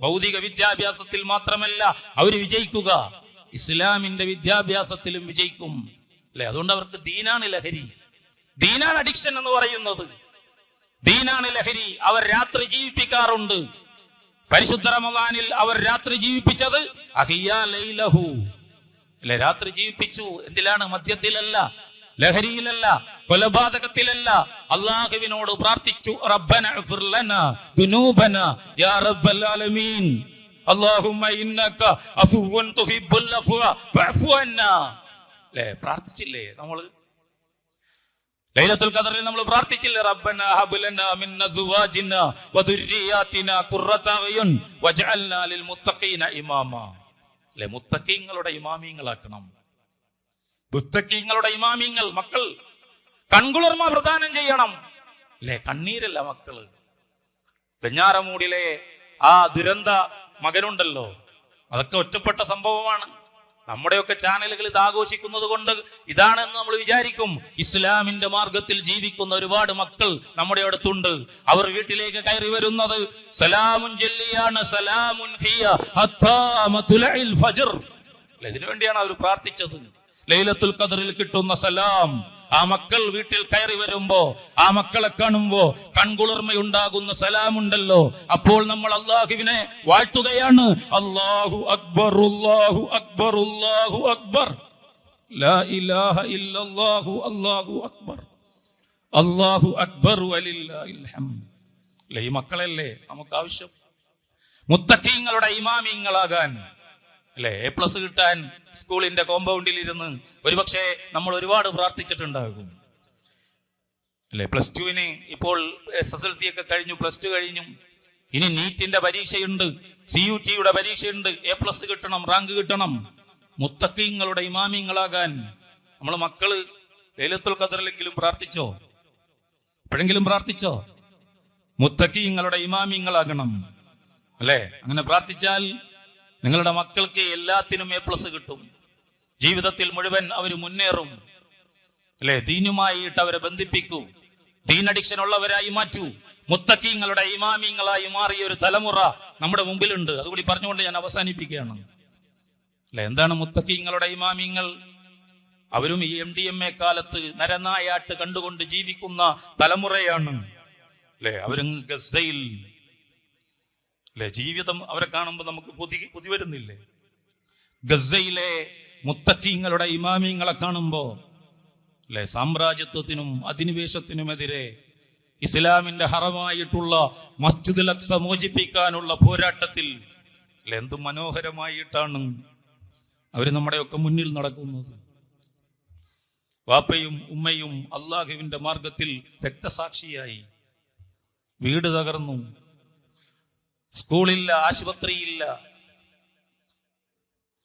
Speaker 1: ഭൗതിക വിദ്യാഭ്യാസത്തിൽ മാത്രമല്ല അവർ വിജയിക്കുക. ഇസ്ലാമിന്റെ വിദ്യാഭ്യാസത്തിലും വിജയിക്കും. അല്ലെ? അതുകൊണ്ട് അവർക്ക് ദീനാണ് ലഹരി. ദീനാണ് അഡിക്ഷൻ എന്ന് പറയുന്നത്. ദീനാണ് ലഹരി. അവർ രാത്രി ജീവിപ്പിക്കാറുണ്ട്. പരിശുദ്ധ റമദാനിൽ അവർ രാത്രി ജീവിപ്പിച്ചത് ലൈലഹു. അല്ലെ രാത്രി ജീവിപ്പിച്ചു. എന്തിലാണ്? മദ്യത്തിലല്ല ലഹരിയിലല്ല കൊലപാതകത്തിലല്ല. അള്ളാഹുവിനോട് പ്രാർത്ഥിച്ചു റബ്ബന യാ റബ്ബൽ ആലമീൻ. ഇന്നക അഫ്വ പ്രാർത്ഥിച്ചില്ലേ നമ്മൾ ലൈലത്തുൽ ഖദറിൽ നമ്മൾ പ്രാർത്ഥിച്ചില്ലേ? റബ്ബന ഹബ്ലനാ മിൻ അസ്വാജിന വദുർരിയാതിന ഖുർറത അയുൻ വജഅൽനാ ലിൽ മുത്തഖീന ഇമാമ. അല്ലേ മുത്തഖീങ്ങളുടെ ഇമാമിങ്ങളാക്കണം. മുത്തഖീങ്ങളുടെ ഇമാമിങ്ങൾ മക്കൾ കൺകുളിർമ പ്രദാനം ചെയ്യണം. അല്ലേ കണ്ണീരല്ല മക്കൾ. വെഞ്ഞാറമൂടിലെ ആ ദുരന്ത മകനുണ്ടല്ലോ. അതൊക്കെ ഒറ്റപ്പെട്ട സംഭവമാണ്. നമ്മുടെയൊക്കെ ചാനലുകൾ ഇത് ആഘോഷിക്കുന്നത് കൊണ്ട് ഇതാണെന്ന് നമ്മൾ വിചാരിക്കും. ഇസ്ലാമിന്റെ മാർഗത്തിൽ ജീവിക്കുന്ന ഒരുപാട് മക്കൾ നമ്മുടെ അടുത്തുണ്ട്. അവർ വീട്ടിലേക്ക് കയറി വരുന്നത് സലാമുൻ ജല്ലിയാണ് സലാമുൻ ഇതിനു വേണ്ടിയാണ് അവർ പ്രാർത്ഥിച്ചത്. ലൈലത്തുൽ ഖദറിൽ കിട്ടുന്ന സലാം ആ മക്കൾ വീട്ടിൽ കയറി വരുമ്പോ ആ മക്കളെ കാണുമ്പോ കൺകുളിർമയുണ്ടാകുന്ന സലാമുണ്ടല്ലോ. അപ്പോൾ നമ്മൾ അള്ളാഹുവിനെ വാഴ്ത്തുകയാണ്. അള്ളാഹു അക്ബർ അല്ലാഹു അക്ബർ അല്ലാഹു അക്ബർ. അല്ലാഹു അല്ലാഹു അക്ബർ മക്കളല്ലേ? നമുക്ക് ആവശ്യം. മുത്തക്കീങ്ങളുടെ ഇമാമിങ്ങളാകാൻ അല്ലെ? എ പ്ലസ് കിട്ടാൻ സ്കൂളിന്റെ കോമ്പൗണ്ടിൽ ഇരുന്ന് ഒരുപക്ഷെ നമ്മൾ ഒരുപാട് പ്രാർത്ഥിച്ചിട്ടുണ്ടാകും. അല്ലെ? പ്ലസ് ടുവിന് ഇപ്പോൾ എസ് എസ് എൽ സി ഒക്കെ കഴിഞ്ഞു പ്ലസ് ടു കഴിഞ്ഞു. ഇനി നീറ്റിന്റെ പരീക്ഷയുണ്ട്. സി യു ടിയുടെ പരീക്ഷയുണ്ട്. എ പ്ലസ് കിട്ടണം റാങ്ക് കിട്ടണം. മുത്തക്കിങ്ങളുടെ ഇമാമിങ്ങളാകാൻ നമ്മൾ മക്കൾ ലൈലത്തുൽ ഖദറിലെങ്കിലും പ്രാർത്ഥിച്ചോ? എപ്പോഴെങ്കിലും പ്രാർത്ഥിച്ചോ? മുത്തക്കിങ്ങളുടെ ഇമാമിങ്ങളാകണം. അല്ലെ? അങ്ങനെ പ്രാർത്ഥിച്ചാൽ നിങ്ങളുടെ മക്കൾക്ക് എല്ലാത്തിനും എ പ്ലസ് കിട്ടും. ജീവിതത്തിൽ മുഴുവൻ അവർ മുന്നേറും. അല്ലെ? ദീനുമായിട്ട് അവരെ ബന്ധിപ്പിക്കൂ. ദീൻ അഡിക്ഷൻ ഉള്ളവരായി മാറ്റൂ. മുത്തക്കീങ്ങളുടെ ഇമാമിങ്ങളായി മാറിയ ഒരു തലമുറ നമ്മുടെ മുമ്പിലുണ്ട്. അതുകൂടി പറഞ്ഞുകൊണ്ട് ഞാൻ അവസാനിപ്പിക്കുകയാണ്. അല്ലെ? എന്താണ് മുത്തക്കീങ്ങളുടെ ഇമാമിങ്ങൾ? അവരും ഈ എം ഡി എം എ കാലത്ത് നരനായാട്ട് കണ്ടുകൊണ്ട് ജീവിക്കുന്ന തലമുറയാണ്. അല്ലെ? അവരും ഗസയിൽ അല്ലെ? ജീവിതം അവരെ കാണുമ്പോൾ നമുക്ക് പൊതി പൊതി വരുന്നില്ലേ? ഗസയിലെ മുത്തക്കീങ്ങളുടെ ഇമാമിങ്ങളെ കാണുമ്പോ അല്ലെ? സാമ്രാജ്യത്വത്തിനും അധിനിവേശത്തിനുമെതിരെ ഇസ്ലാമിന്റെ ഹറമായിട്ടുള്ള മസ്ജിദ് ലക്സ മോചിപ്പിക്കാനുള്ള പോരാട്ടത്തിൽ അല്ലെ? എന്ത് മനോഹരമായിട്ടാണ് അവർ നമ്മുടെയൊക്കെ മുന്നിൽ നടക്കുന്നത്. വാപ്പയും ഉമ്മയും അള്ളാഹുവിന്റെ മാർഗത്തിൽ രക്തസാക്ഷിയായി വീട് തകർന്നു. സ്കൂളില്ല ആശുപത്രിയില്ല.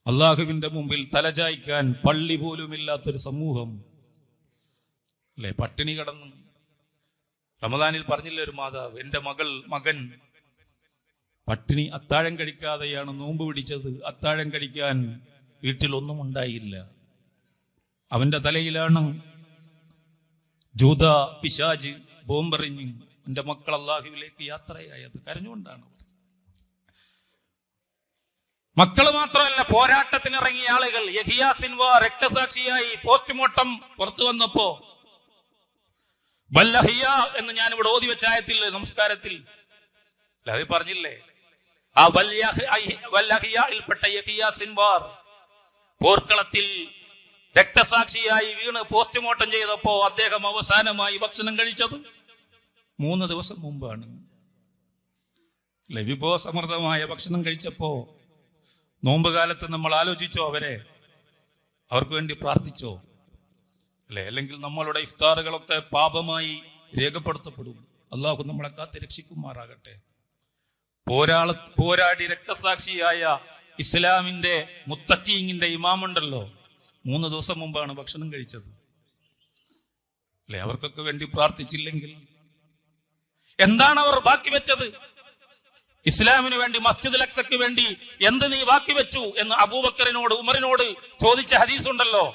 Speaker 1: അള്ളാഹുവിന്റെ മുമ്പിൽ തലചായ്ക്കാൻ പള്ളി പോലും പോലുമില്ലാത്തൊരു സമൂഹം. അല്ലെ പട്ടിണി കടന്ന്. റമദാനിൽ പറഞ്ഞില്ല ഒരു മാതാവ് എന്റെ മകൾ മകൻ പട്ടിണി അത്താഴം കഴിക്കാതെയാണ് നോമ്പ് പിടിച്ചത്. അത്താഴം കഴിക്കാൻ വീട്ടിൽ ഒന്നും ഉണ്ടായില്ല. അവന്റെ തലയിലാണ് ജൂത പിശാജ് ബോംബെറിഞ്ഞ് എന്റെ മക്കൾ അള്ളാഹുവിലേക്ക് യാത്രയായത്. കരഞ്ഞുകൊണ്ടാണ് അവർ. മക്കൾ മാത്രമല്ല പോരാട്ടത്തിനിറങ്ങിയ ആളുകൾ. യഹിയാ സിൻവ രക്തസാക്ഷിയായി പോസ്റ്റ്മോർട്ടം പുറത്തു വന്നപ്പോ വല്ലഹിയ എന്ന് ഞാൻ ഇവിടെ ഓതി വെച്ച ആയത്തിൽ നമസ്കാരത്തിൽ. അത് പറഞ്ഞില്ലേ? ആ വല്ലഹിയയിൽപ്പെട്ട യഹിയാ സിൻവാർ പോർക്കളത്തിൽ രക്തസാക്ഷിയായി വീണ് പോസ്റ്റ്മോർട്ടം ചെയ്തപ്പോ അദ്ദേഹം അവസാനമായി ഭക്ഷണം കഴിച്ചത് മൂന്ന് ദിവസം മുമ്പാണ്. അല്ലെ വിഭവസമൃദ്ധമായ ഭക്ഷണം കഴിച്ചപ്പോ നോമ്പ് കാലത്ത് നമ്മൾ ആലോചിച്ചോ അവരെ? അവർക്ക് വേണ്ടി പ്രാർത്ഥിച്ചോ? അല്ലെ? അല്ലെങ്കിൽ നമ്മളുടെ ഇഫ്താറുകളൊക്കെ പാപമായി രേഖപ്പെടുത്തപ്പെടും. അള്ളാഹു നമ്മളെ കാത്ത് രക്ഷിക്കുമാറാകട്ടെ. പോരാള പോരാടി രക്തസാക്ഷിയായ ഇസ്ലാമിന്റെ മുത്തക്കീങ്ങിന്റെ ഇമാമുണ്ടല്ലോ. മൂന്ന് ദിവസം മുമ്പാണ് ഭക്ഷണം കഴിച്ചത്. അല്ലെ? അവർക്കൊക്കെ വേണ്ടി പ്രാർത്ഥിച്ചില്ലെങ്കിൽ എന്താണ് അവർ ബാക്കി വെച്ചത്? ഇസ്ലാമിന് വേണ്ടി മസ്ജിദ് ലക്സക്ക് വേണ്ടി എന്ത് നീ ബാക്കി വെച്ചു എന്ന് അബൂബക്കറിനോട് ഉമറിനോട് ചോദിച്ച ഹദീസ് ഉണ്ടല്ലോ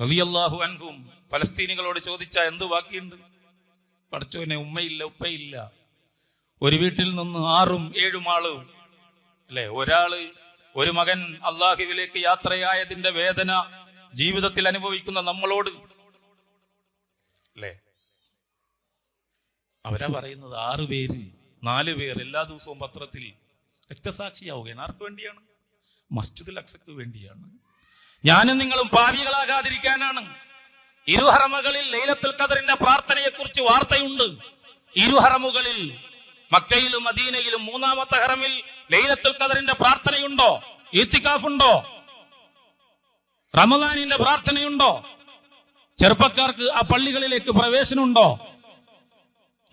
Speaker 1: റബിയല്ലാഹു അൻഹും ഫലസ്തീനികളോട് ചോദിച്ച എന്ത് ബാക്കിയുണ്ട് പഠിച്ചോനെ ഉമ്മയില്ല ഉപ്പയില്ല. ഒരു വീട്ടിൽ നിന്ന് ആറും ഏഴും ആൾ അല്ലെ ഒരാൾ ഒരു മകൻ അള്ളാഹുവിലേക്ക് യാത്രയായതിന്റെ വേദന ജീവിതത്തിൽ അനുഭവിക്കുന്ന നമ്മളോട് അല്ലേ? അവരാ പറയുന്നത് ആറ് പേര് നാല് പേർ എല്ലാ ദിവസവും പത്രത്തിൽ രക്തസാക്ഷിയാവുകയാണ്. ആർക്ക് വേണ്ടിയാണ്? മസ്ജിദുൽ അക്സക്ക് വേണ്ടിയാണ്. ഞാനും നിങ്ങളും പാവികളാകാതിരിക്കാനാണ് ഇരുഹറമകളിൽ ലൈലത്തുൽ ഖദറിന്റെ പ്രാർത്ഥനയെക്കുറിച്ച് വാർത്തയുണ്ട്. ഇരുഹറമുകളിൽ മക്കയിലും മദീനയിലും മൂന്നാമത്തെ ഹറമിൽ ലൈലത്തുൽ ഖദറിന്റെ പ്രാർത്ഥനയുണ്ടോ? ഈത്തിക്കാഫുണ്ടോ? റമദാനിന്റെ പ്രാർത്ഥനയുണ്ടോ? ചെറുപ്പക്കാർക്ക് ആ പള്ളികളിലേക്ക് പ്രവേശനമുണ്ടോ?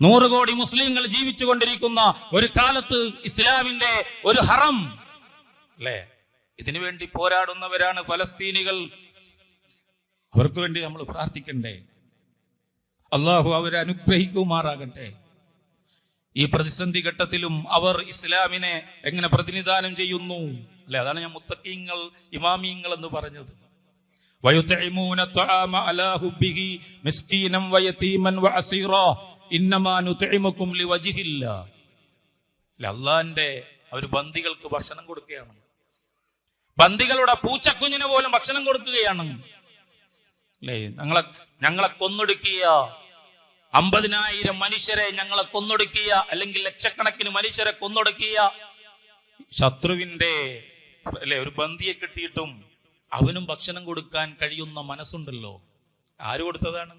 Speaker 1: നൂറ് കോടി മുസ്ലിങ്ങൾ ജീവിച്ചുകൊണ്ടിരിക്കുന്ന ഒരു കാലത്ത് ഇസ്ലാമിന്റെ ഒരു ഹറം. അല്ലേ? ഇതിനു വേണ്ടി പോരാടുന്നവരാണ് ഫലസ്തീനികൾ. അവർക്ക് വേണ്ടി നമ്മൾ പ്രാർത്ഥിക്കണ്ടേ? അള്ളാഹു അവരെ അനുഗ്രഹിക്കുമാറാകട്ടെ. ഈ പ്രതിസന്ധി ഘട്ടത്തിലും അവർ ഇസ്ലാമിനെ എങ്ങനെ പ്രതിനിധാനം ചെയ്യുന്നു? അല്ലെ? അതാണ് ഞാൻ മുത്തക്കീങ്ങൾ ഇമാമീങ്ങൾ എന്ന് പറഞ്ഞത്. വയുത്തൈമൂന അലാഹുബിഹി മിസ്കീനം വയതീമൻ വഅസീറ അള്ളാന്റെ അവർ ബന്ദികൾക്ക് ഭക്ഷണം കൊടുക്കുകയാണ്. ബന്ദികളുടെ പൂച്ചക്കുഞ്ഞിന് പോലും ഭക്ഷണം കൊടുക്കുകയാണ്. അല്ലേ? ഞങ്ങളെ ഞങ്ങളെ കൊന്നൊടുക്കിയ അമ്പതിനായിരം മനുഷ്യരെ ഞങ്ങളെ കൊന്നൊടുക്കിയ അല്ലെങ്കിൽ ലക്ഷക്കണക്കിന് മനുഷ്യരെ കൊന്നൊടുക്കിയ ശത്രുവിന്റെ അല്ലെ ഒരു ബന്ധിയെ കിട്ടിയിട്ടും അവനും ഭക്ഷണം കൊടുക്കാൻ കഴിയുന്ന മനസ്സുണ്ടല്ലോ. ആര് കൊടുത്തതാണ്?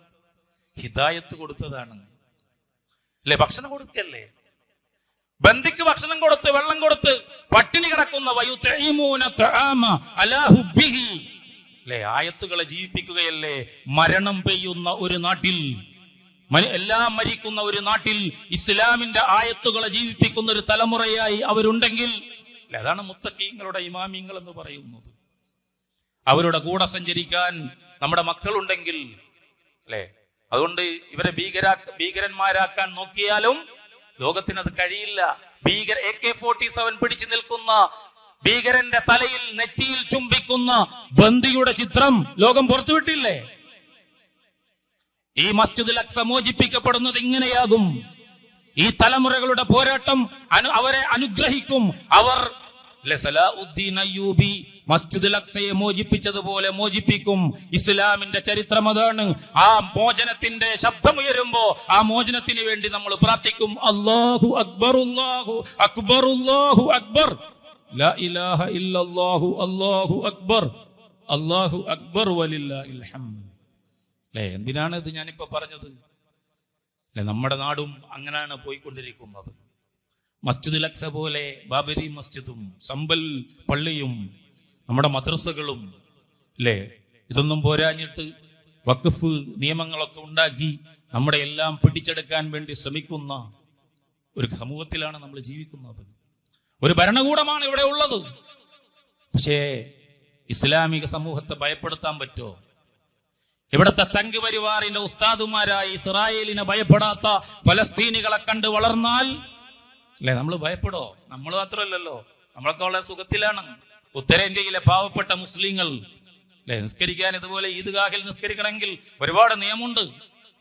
Speaker 1: ഹിദായത്ത് കൊടുത്തതാണ്. അല്ലെ ഭക്ഷണം കൊടുക്കല്ലേ? ബന്ദിക്ക് ഭക്ഷണം കൊടുത്ത് വെള്ളം കൊടുത്ത് പട്ടിണി കിടക്കുന്ന അല്ലേ ആയത്തുകളെ ജീവിപ്പിക്കുകയല്ലേ? മരണം പെയ്യുന്ന ഒരു നാട്ടിൽ എല്ലാം മരിക്കുന്ന ഒരു നാട്ടിൽ ഇസ്ലാമിന്റെ ആയത്തുകളെ ജീവിപ്പിക്കുന്ന ഒരു തലമുറയായി അവരുണ്ടെങ്കിൽ അതാണ് മുത്തക്കീങ്ങളുടെ ഇമാമിങ്ങൾ എന്ന് പറയുന്നത്. അവരുടെ കൂടെ സഞ്ചരിക്കാൻ നമ്മുടെ മക്കളുണ്ടെങ്കിൽ അല്ലെ അതുകൊണ്ട് ഇവരെ ഭീകരാ ഭീകരന്മാരാക്കാൻ നോക്കിയാലും ലോകത്തിന് അത് കഴിയില്ല. ഭീകര എ കെ ഫോർട്ടി സെവൻ പിടിച്ചു നിൽക്കുന്ന ഭീകരന്റെ തലയിൽ നെറ്റിയിൽ ചുംബിക്കുന്ന ബന്ദിയുടെ ചിത്രം ലോകം പുറത്തുവിട്ടില്ലേ? ഈ മസ്ജിദുൽ അക്സ ഇങ്ങനെയാകും. ഈ തലമുറകളുടെ പോരാട്ടം അവരെ അനുഗ്രഹിക്കും. അവർ അയ്യൂബി മസ്ജിദ് അക്സയെ മോചിപ്പിച്ചതുപോലെ മോചിപ്പിക്കും. ഇസ്ലാമിന്റെ ചരിത്രം അതാണ്. ആ മോചനത്തിന്റെ ശബ്ദമുയരുമ്പോ ആ മോചനത്തിന് വേണ്ടി നമ്മൾ പ്രാർത്ഥിക്കും. അള്ളാഹു അക്ബർ അള്ളാഹു അക്ബർ അള്ളാഹു അക്ബർ. അല്ലാഹു അക്ബർ. അല്ലാഹു അക്ബർ അല്ലെ എന്തിനാണ് ഇത് ഞാനിപ്പോ പറഞ്ഞത്? അല്ലെ നമ്മുടെ നാടും അങ്ങനെയാണ് പോയിക്കൊണ്ടിരിക്കുന്നത്. മസ്ജിദുൽ അക്സ പോലെ ബാബരി മസ്ജിദും സമ്പൽ പള്ളിയും നമ്മുടെ മദ്രസകളും അല്ലേ ഇതൊന്നും പോരാഞ്ഞിട്ട് വഖഫ് നിയമങ്ങളൊക്കെ ഉണ്ടാക്കി നമ്മുടെ എല്ലാം പിടിച്ചെടുക്കാൻ വേണ്ടി ശ്രമിക്കുന്ന ഒരു സമൂഹത്തിലാണ് നമ്മൾ ജീവിക്കുന്നത്. ഒരു ഭരണകൂടമാണ് ഇവിടെ ഉള്ളത്. പക്ഷേ ഇസ്ലാമിക സമൂഹത്തെ ഭയപ്പെടുത്താൻ പറ്റുമോ? ഇവിടുത്തെ സംഘ് പരിവാറിന്റെ ഉസ്താദുമാരായി ഇസ്രായേലിനെ ഭയപ്പെടാത്ത പലസ്തീനികളെ കണ്ട് വളർന്നാൽ അല്ലെ? നമ്മൾ ഭയപ്പെടോ നമ്മൾ മാത്രമല്ലല്ലോ. നമ്മളൊക്കെ വളരെ സുഖത്തിലാണ്. ഉത്തരേന്ത്യയിലെ പാവപ്പെട്ട മുസ്ലിങ്ങൾ. അല്ലെ? നിസ്കരിക്കാൻ ഇതുപോലെ ഈദ്ഗാഹിൽ നിസ്കരിക്കണമെങ്കിൽ ഒരുപാട് നിയമമുണ്ട്.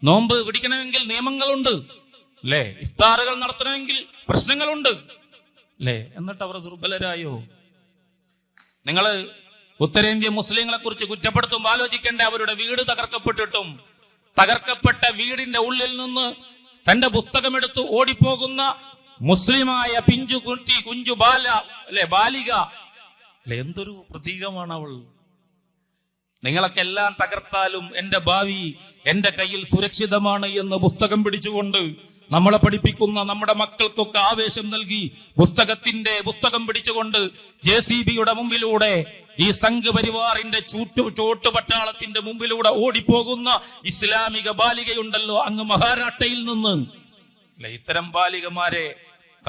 Speaker 1: നോമ്പ് പിടിക്കണമെങ്കിൽ നിയമങ്ങളുണ്ട്. അല്ലെ? ഇസ്താറുകൾ നടത്തണമെങ്കിൽ പ്രശ്നങ്ങളുണ്ട്. അല്ലെ? എന്നിട്ട് അവർ ദുർബലരായോ? നിങ്ങൾ ഉത്തരേന്ത്യ മുസ്ലിങ്ങളെ കുറിച്ച് കുറ്റപ്പെടുത്തുമ്പോൾ ആലോചിക്കേണ്ട അവരുടെ വീട് തകർക്കപ്പെട്ടിട്ടും തകർക്കപ്പെട്ട വീടിന്റെ ഉള്ളിൽ നിന്ന് തന്റെ പുസ്തകമെടുത്ത് ഓടിപ്പോകുന്ന മുസ്ലിമായ പിഞ്ചു കുട്ടി കുഞ്ചു ബാല അല്ലെ ബാലിക. അല്ലെ എന്തൊരു പ്രതീകമാണ് അവൾ. നിങ്ങളൊക്കെ എല്ലാം തകർത്താലും എന്റെ ഭാവി എന്റെ കയ്യിൽ സുരക്ഷിതമാണ് എന്ന് പുസ്തകം പിടിച്ചുകൊണ്ട് നമ്മളെ പഠിപ്പിക്കുന്ന നമ്മുടെ മക്കൾക്കൊക്കെ ആവേശം നൽകി പുസ്തകത്തിന്റെ പുസ്തകം പിടിച്ചുകൊണ്ട് ജെ സി ബിയുടെ മുമ്പിലൂടെ ഈ സംഘ് പരിവാറിന്റെ ചൂട്ടു ചോട്ട് പട്ടാളത്തിന്റെ മുമ്പിലൂടെ ഓടിപ്പോകുന്ന ഇസ്ലാമിക ബാലികയുണ്ടല്ലോ അങ്ങ് മഹാരാഷ്ട്രയിൽ നിന്ന്. അല്ല ഇത്തരം ബാലികമാരെ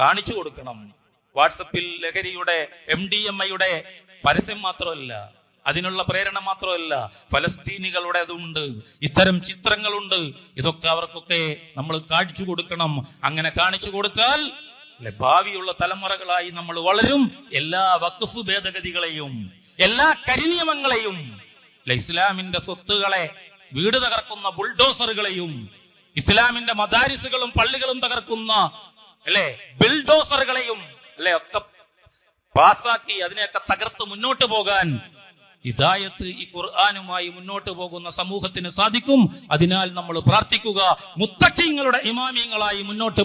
Speaker 1: കാണിച്ചു കൊടുക്കണം. വാട്സപ്പിൽ ലഹരിയുടെ എം ഡി എം ഐയുടെ പരസ്യം മാത്രമല്ല അതിനുള്ള പ്രേരണ മാത്രമല്ല ഫലസ്തീനികളുടേതുണ്ട് ഇത്തരം ചിത്രങ്ങളുണ്ട്. ഇതൊക്കെ അവർക്കൊക്കെ നമ്മൾ കാണിച്ചു കൊടുക്കണം. അങ്ങനെ കാണിച്ചു കൊടുത്താൽ അല്ലെ ഭാവിയുള്ള തലമുറകളായി നമ്മൾ വളരും. എല്ലാ വഖഫ് ഭേദഗതികളെയും എല്ലാ കരിനിയമങ്ങളെയും ഇസ്ലാമിന്റെ സ്വത്തുകളെ വീട് തകർക്കുന്ന ബുൾഡോസറുകളെയും ഇസ്ലാമിന്റെ മദാരിസുകളും പള്ളികളും തകർക്കുന്ന അല്ലെ? ബിൽഡോസറുകളെയും അല്ലെ ഒക്കെ പാസാക്കി അതിനെയൊക്കെ തകർത്ത് മുന്നോട്ട് പോകാൻ ഹിദായത്ത് ഈ ഖുർആാനുമായി മുന്നോട്ട് പോകുന്ന സമൂഹത്തിന് സാധിക്കും. അതിനാൽ നമ്മൾ പ്രാർത്ഥിക്കുക. മുത്തക്കിങ്ങളുടെ ഇമാമിയങ്ങളായി മുന്നോട്ട്